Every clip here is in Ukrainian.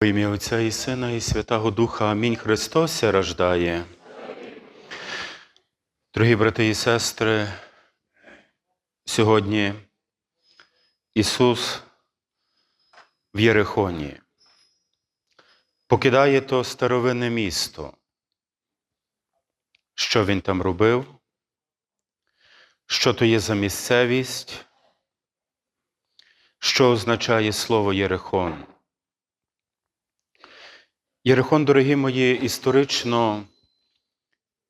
Во ім'я Отця і Сина, і Святого Духа. Амінь. Христос рождає. Дорогі брати і сестри, сьогодні Ісус в Єрихоні покидає то старовинне місто. Що Він там робив? Що то є за місцевість? Що означає слово Єрихон? Єрихон, дорогі мої, історично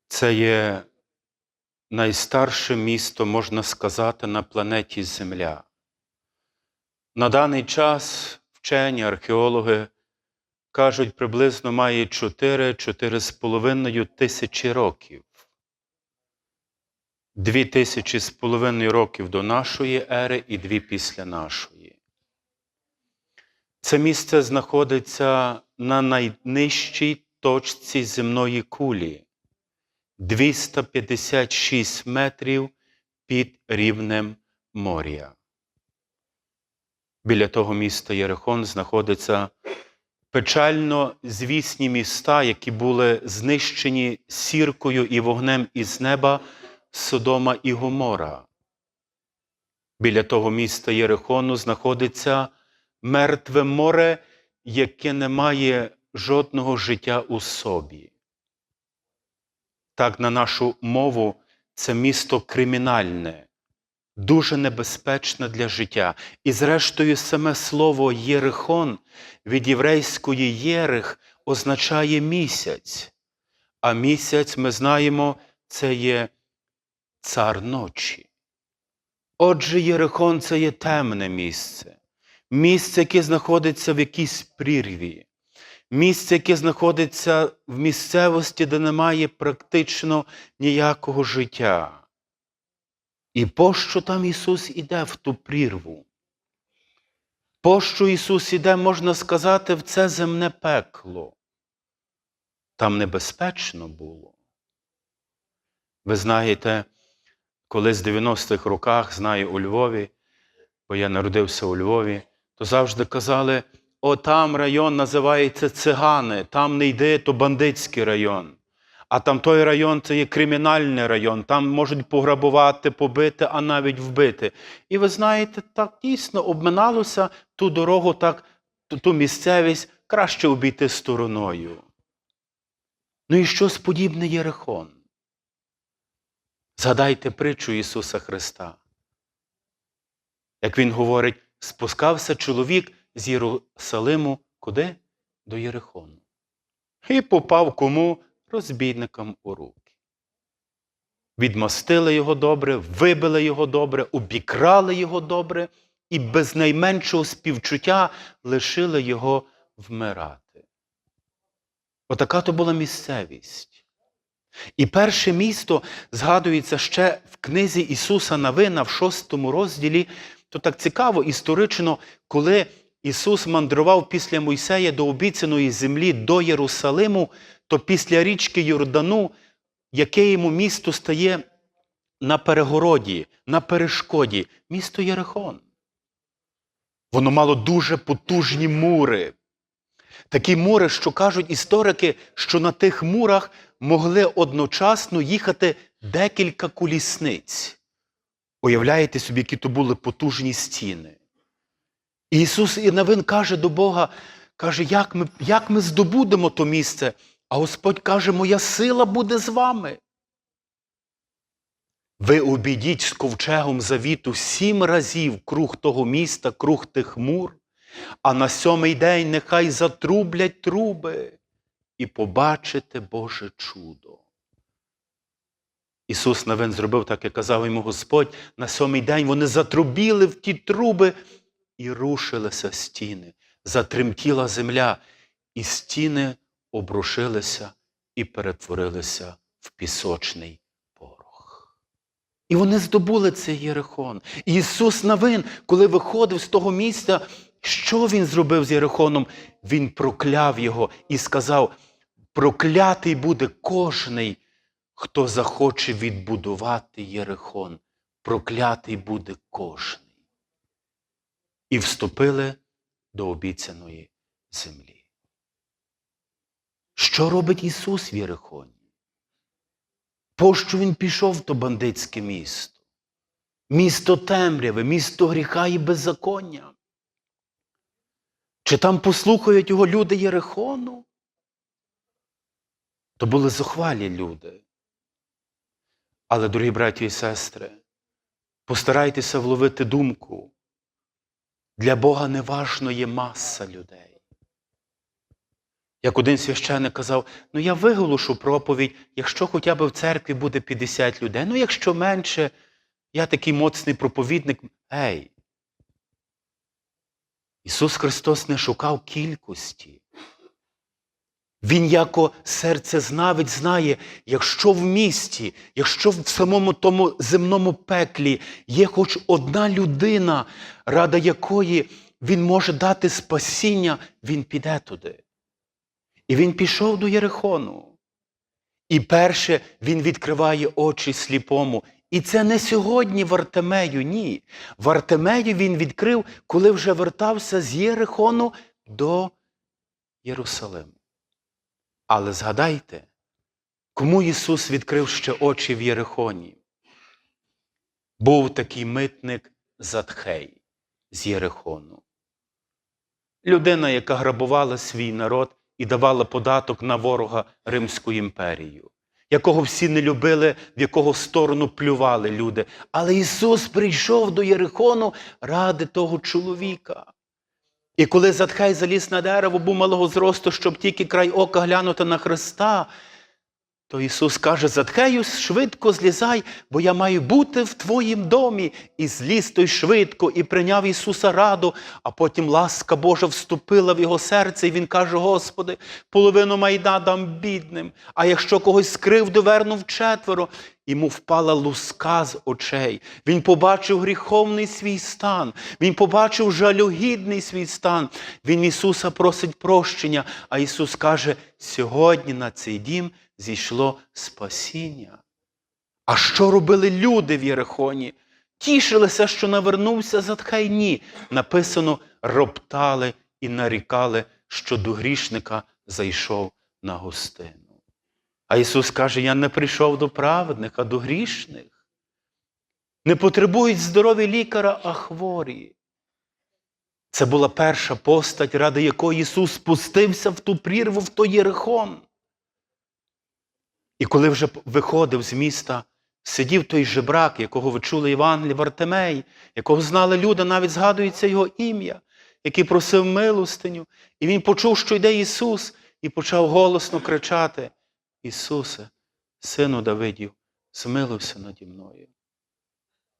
це є найстарше місто, можна сказати, на планеті Земля. На даний час вчені, археологи кажуть, приблизно має 4-4,5 тисячі років. Дві тисячі з половиною років до нашої ери і дві після нашої. Це місце знаходиться на найнижчій точці земної кулі 256 метрів під рівнем моря. Біля того міста Єрихон знаходяться печально звісні міста, які були знищені сіркою і вогнем із неба Содома і Гомора. Біля того міста Єрихону знаходиться мертве море, яке не має жодного життя у собі. Так, на нашу мову, це місто кримінальне, дуже небезпечне для життя. І, зрештою, саме слово Єрихон від єврейської єрих означає місяць. А місяць, ми знаємо, це є цар ночі. Отже, Єрихон це є темне місце місце, яке знаходиться в якійсь прірві, місце, яке знаходиться в місцевості, де немає практично ніякого життя. І пощо там Ісус іде в ту прірву? Пощо Ісус іде, можна сказати, в це земне пекло? Там небезпечно було. Ви знаєте, колись в 90-х роках, знаю у Львові, бо я народився у Львові, то завжди казали, о, там район називається Цигани, там не йди, то бандитський район. А там той район це є кримінальний район, там можуть пограбувати, побити, а навіть вбити. І ви знаєте, так дійсно обминалося ту дорогу, так, ту, ту місцевість краще обійти стороною. Ну і щось подібне Єрихон. Згадайте притчу Ісуса Христа. Як Він говорить, спускався чоловік з Єрусалиму куди? До Єрихону. І попав кому розбійникам у руки. Відмостили його добре, вибили його добре, обікрали його добре і без найменшого співчуття лишили його вмирати. Отака то була місцевість. І перше місто згадується ще в книзі Ісуса Навина в шостому розділі. То так цікаво історично, коли Ісус мандрував після Мойсея до обіцяної землі до Єрусалиму, то після річки Йордану, яке йому місто стає на перегороді, на перешкоді, місто Єрихон. Воно мало дуже потужні мури. Такі мури, що кажуть історики, що на тих мурах могли одночасно їхати декілька колісниць. Уявляєте собі, які то були потужні стіни. І Ісус і Навин каже до Бога, каже, як ми, як ми здобудемо то місце? А Господь каже, моя сила буде з вами. Ви обійдіть з ковчегом завіту сім разів круг того міста, круг тих мур, а на сьомий день нехай затрублять труби і побачите Боже чудо. Ісус Навин зробив так, як казав йому Господь, на сьомий день вони затрубіли в ті труби і рушилися стіни, затремтіла земля, і стіни обрушилися і перетворилися в пісочний порох. І вони здобули цей Єрихон. І Ісус Навин, коли виходив з того місця, що Він зробив з Єрихоном? Він прокляв його і сказав: проклятий буде кожний хто захоче відбудувати Єрихон, проклятий буде кожний. І вступили до обіцяної землі. що робить Ісус в Єрихоні? Пощо Він пішов в то бандитське місто? Місто темряви, місто гріха і беззаконня. Чи там послухають його люди Єрихону? То були зухвалі люди. Але, дорогі браті і сестри, постарайтеся вловити думку. Для Бога неважно є маса людей. Як один священник казав, ну я виголошу проповідь, якщо хоча б в церкві буде 50 людей, ну якщо менше, я такий моцний проповідник. Ей! Ісус Христос не шукав кількості. Він, яко серцезнавець, знає, якщо в місті, якщо в самому тому земному пеклі є хоч одна людина, рада якої він може дати спасіння, він піде туди. І він пішов до Єрихону. І перше він відкриває очі сліпому. І це не сьогодні в Артемею, ні. В Артемею він відкрив, коли вже вертався з Єрихону до Єрусалиму. Але згадайте, кому Ісус відкрив ще очі в Єрихоні? Був такий митник Затхей з Єрихону. Людина, яка грабувала свій народ і давала податок на ворога Римську імперію, якого всі не любили, в якого сторону плювали люди. Але Ісус прийшов до Єрихону ради того чоловіка. І коли Затхай заліз на дерево, був малого зросту, щоб тільки край ока глянути на Христа, то Ісус каже: Затхею, швидко злізай, бо я маю бути в твоїм домі. І зліз той швидко, і прийняв Ісуса раду, а потім ласка Божа вступила в його серце, і Він каже: Господи, половину майда дам бідним, а якщо когось скривду, вернув четверо. Йому впала луска з очей. Він побачив гріховний свій стан, він побачив жалюгідний свій стан. Він Ісуса просить прощення, а Ісус каже: сьогодні на цей дім зійшло спасіння. А що робили люди в Єрихоні? Тішилися, що навернувся Затхай? Ні. Написано, роптали і нарікали, що до грішника зайшов на гостину. А Ісус каже: Я не прийшов до праведних, а до грішних. Не потребують здорові лікаря, а хворі. Це була перша постать, ради якої Ісус спустився в ту прірву, в той Єрихон. І коли вже виходив з міста, сидів той жебрак, якого ви чули Євангелії Вартемей, якого знали люди, навіть згадується його ім'я, який просив милостиню. І він почув, що йде Ісус, і почав голосно кричати: Ісусе, сину Давидів, змилився наді мною.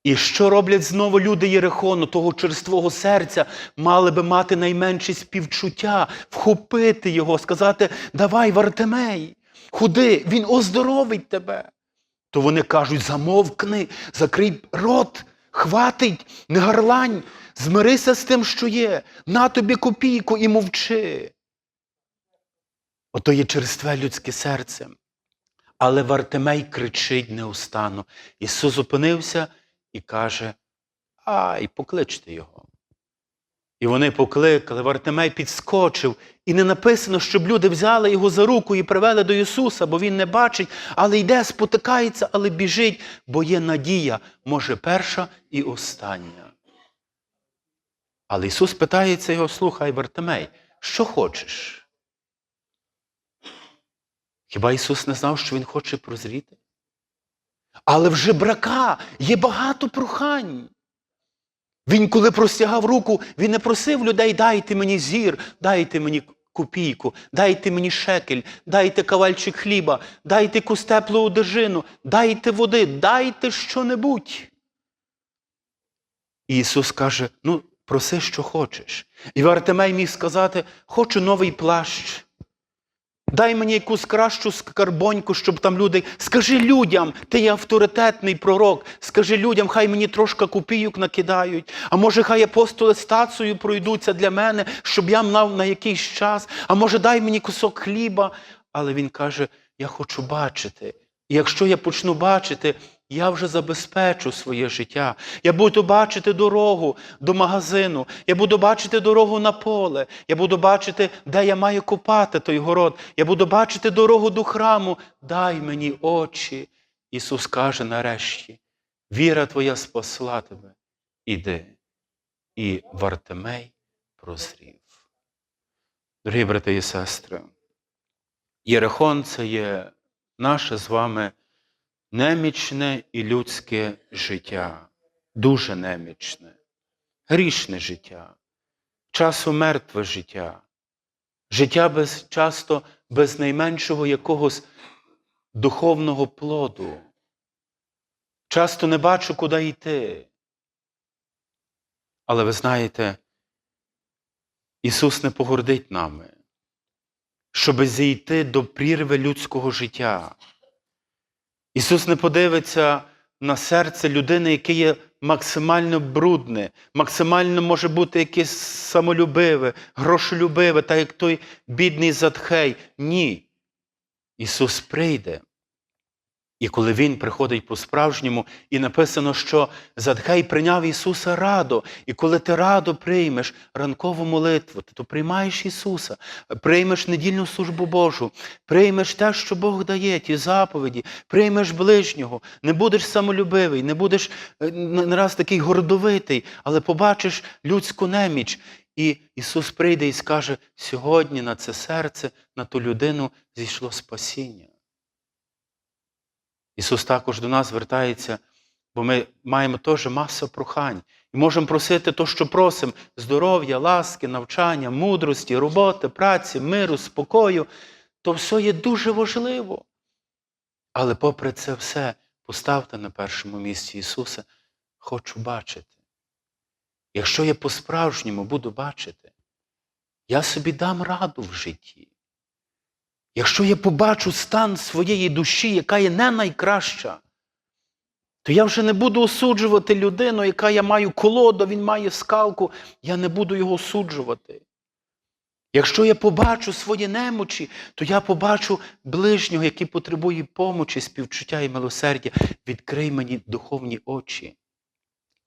І що роблять знову люди Єрихону, того черствого серця, мали би мати найменше співчуття, вхопити його, сказати: Давай, Вартемей, худи, він оздоровить тебе. То вони кажуть: замовкни, закрий рот, хватить, не гарлань, змирися з тим, що є, на тобі копійку і мовчи. Ото є черстве людське серце. Але Вартемей кричить неустанно. Ісус зупинився і каже: Ай, покличте його. І вони покликали, Вартемей підскочив, і не написано, щоб люди взяли його за руку і привели до Ісуса, бо Він не бачить, але йде, спотикається, але біжить, бо є надія, може, перша і остання. Але Ісус питається його, слухай, Вартемей, що хочеш? Хіба Ісус не знав, що Він хоче прозріти? Але в жебрака є багато прохань. Він, коли простягав руку, він не просив людей, дайте мені зір, дайте мені копійку, дайте мені шекель, дайте кавальчик хліба, дайте якусь теплу одежину, дайте води, дайте що-небудь. Ісус каже: ну, проси, що хочеш. І Вартемей міг сказати, хочу новий плащ. Дай мені якусь кращу скарбоньку, щоб там люди. Скажи людям, ти є авторитетний пророк. Скажи людям, хай мені трошки копійок накидають. А може, хай апостоли стацію пройдуться для мене, щоб я мав на якийсь час. А може, дай мені кусок хліба. Але він каже: Я хочу бачити. І якщо я почну бачити, я вже забезпечу своє життя. Я буду бачити дорогу до магазину, я буду бачити дорогу на поле, я буду бачити, де я маю копати той город, я буду бачити дорогу до храму. Дай мені очі. Ісус каже нарешті: віра твоя спасла тебе. Іди. І Вартимей прозрів. Дорогі брати і сестри, Єрихон це є наше з вами немічне і людське життя, дуже немічне, грішне життя, часу мертве життя, життя без, часто без найменшого якогось духовного плоду. Часто не бачу, куди йти. Але ви знаєте, Ісус не погордить нами, щоб зійти до прірви людського життя. Ісус не подивиться на серце людини, яке є максимально брудне, максимально може бути якесь самолюбиве, грошолюбиве, так як той бідний Затхей. Ні. Ісус прийде. І коли Він приходить по-справжньому, і написано, що Задхей прийняв Ісуса радо. І коли ти радо приймеш ранкову молитву, то приймаєш Ісуса, приймеш недільну службу Божу, приймеш те, що Бог дає, ті заповіді, приймеш ближнього, не будеш самолюбивий, не будеш е, не раз такий гордовитий, але побачиш людську неміч. І Ісус прийде і скаже: сьогодні на це серце, на ту людину зійшло спасіння. Ісус також до нас звертається, бо ми маємо теж масу прохань. І можемо просити то, що просимо: здоров'я, ласки, навчання, мудрості, роботи, праці, миру, спокою. То все є дуже важливо. Але попри це все, поставте на першому місці Ісуса, хочу бачити. Якщо я по-справжньому буду бачити, я собі дам раду в житті. Якщо я побачу стан своєї душі, яка є не найкраща, то я вже не буду осуджувати людину, яка я маю колоду, він має скалку, я не буду його осуджувати. Якщо я побачу свої немочі, то я побачу ближнього, який потребує помочі, співчуття і милосердя. Відкрий мені духовні очі.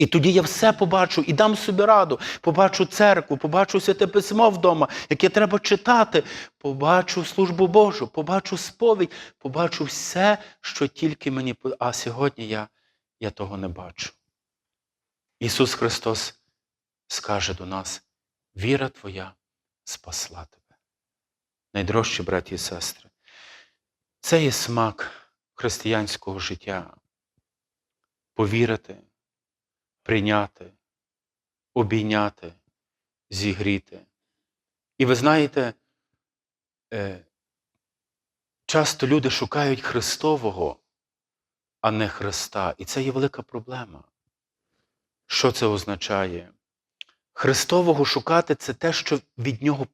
І тоді я все побачу і дам собі раду. Побачу церкву, побачу святе письмо вдома, яке треба читати, побачу службу Божу, побачу сповідь, побачу все, що тільки мені. А сьогодні я, я того не бачу. Ісус Христос скаже до нас: віра Твоя спасла тебе. Найдорожчі браті і сестри, це є смак християнського життя. Повірити прийняти, обійняти, зігріти. І ви знаєте, е, часто люди шукають Христового, а не Христа. І це є велика проблема. Що це означає? Христового шукати це те, що від Нього.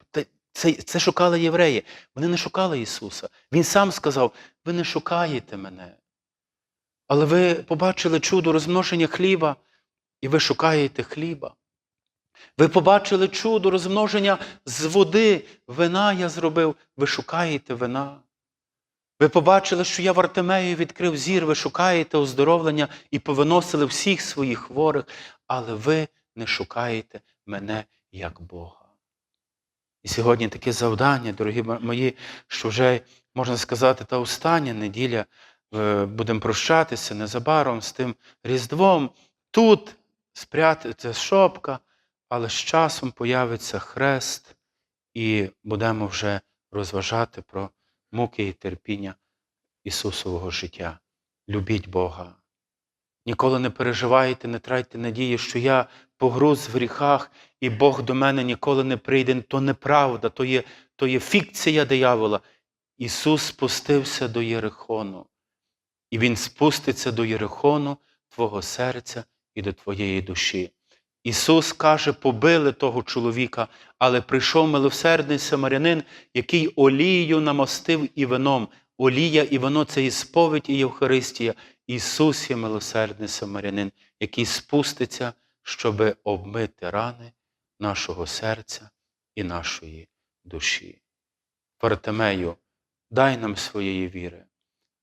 Це, це шукали євреї. Вони не шукали Ісуса. Він сам сказав: ви не шукаєте мене. Але ви побачили чудо розмноження хліба, і ви шукаєте хліба. Ви побачили чудо розмноження з води, вина я зробив, ви шукаєте вина. Ви побачили, що я в Артемею відкрив зір, ви шукаєте оздоровлення і повиносили всіх своїх хворих, але ви не шукаєте мене як Бога. І сьогодні таке завдання, дорогі мої, що вже, можна сказати, та остання неділя е, будемо прощатися незабаром з тим Різдвом. Тут спрятаться шопка, але з часом появиться хрест, і будемо вже розважати про муки і терпіння Ісусового життя. Любіть Бога. Ніколи не переживайте, не трайте надії, що я погруз в гріхах, і Бог до мене ніколи не прийде. То неправда, то є, то є фікція диявола. Ісус спустився до Єрихону, і Він спуститься до Єрихону Твого серця і до твоєї душі. Ісус каже, побили того чоловіка, але прийшов милосердний самарянин, який олією намостив і вином. Олія і вино це і сповідь, і Євхаристія. Ісус є милосердний самарянин, який спуститься, щоб обмити рани нашого серця і нашої душі. Вартемею, дай нам своєї віри.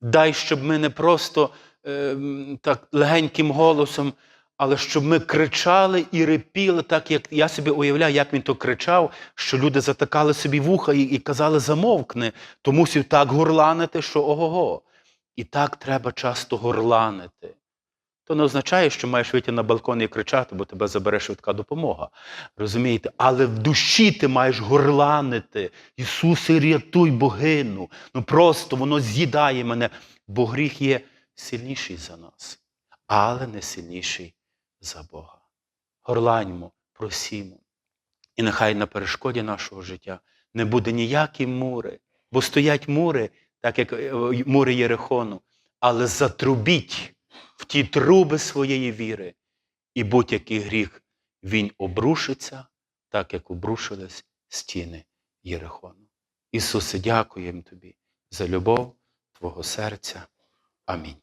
Дай, щоб ми не просто ем, так легеньким голосом, але щоб ми кричали і репіли, так як я собі уявляю, як він то кричав, що люди затикали собі вуха і, і казали замовкни, то мусив так горланити, що ого-го. І так треба часто горланити. То не означає, що маєш вийти на балкон і кричати, бо тебе забере швидка допомога. Розумієте? Але в душі ти маєш горланити. Ісусе, рятуй богину. Ну просто воно з'їдає мене, бо гріх є сильніший за нас, але не сильніший за Бога. Горланьмо, просімо. І нехай на перешкоді нашого життя не буде ніякі мури, бо стоять мури, так як е, мури Єрихону, але затрубіть в ті труби своєї віри, і будь-який гріх він обрушиться, так як обрушились стіни Єрихону. Ісусе, дякуємо Тобі за любов Твого серця. Амінь.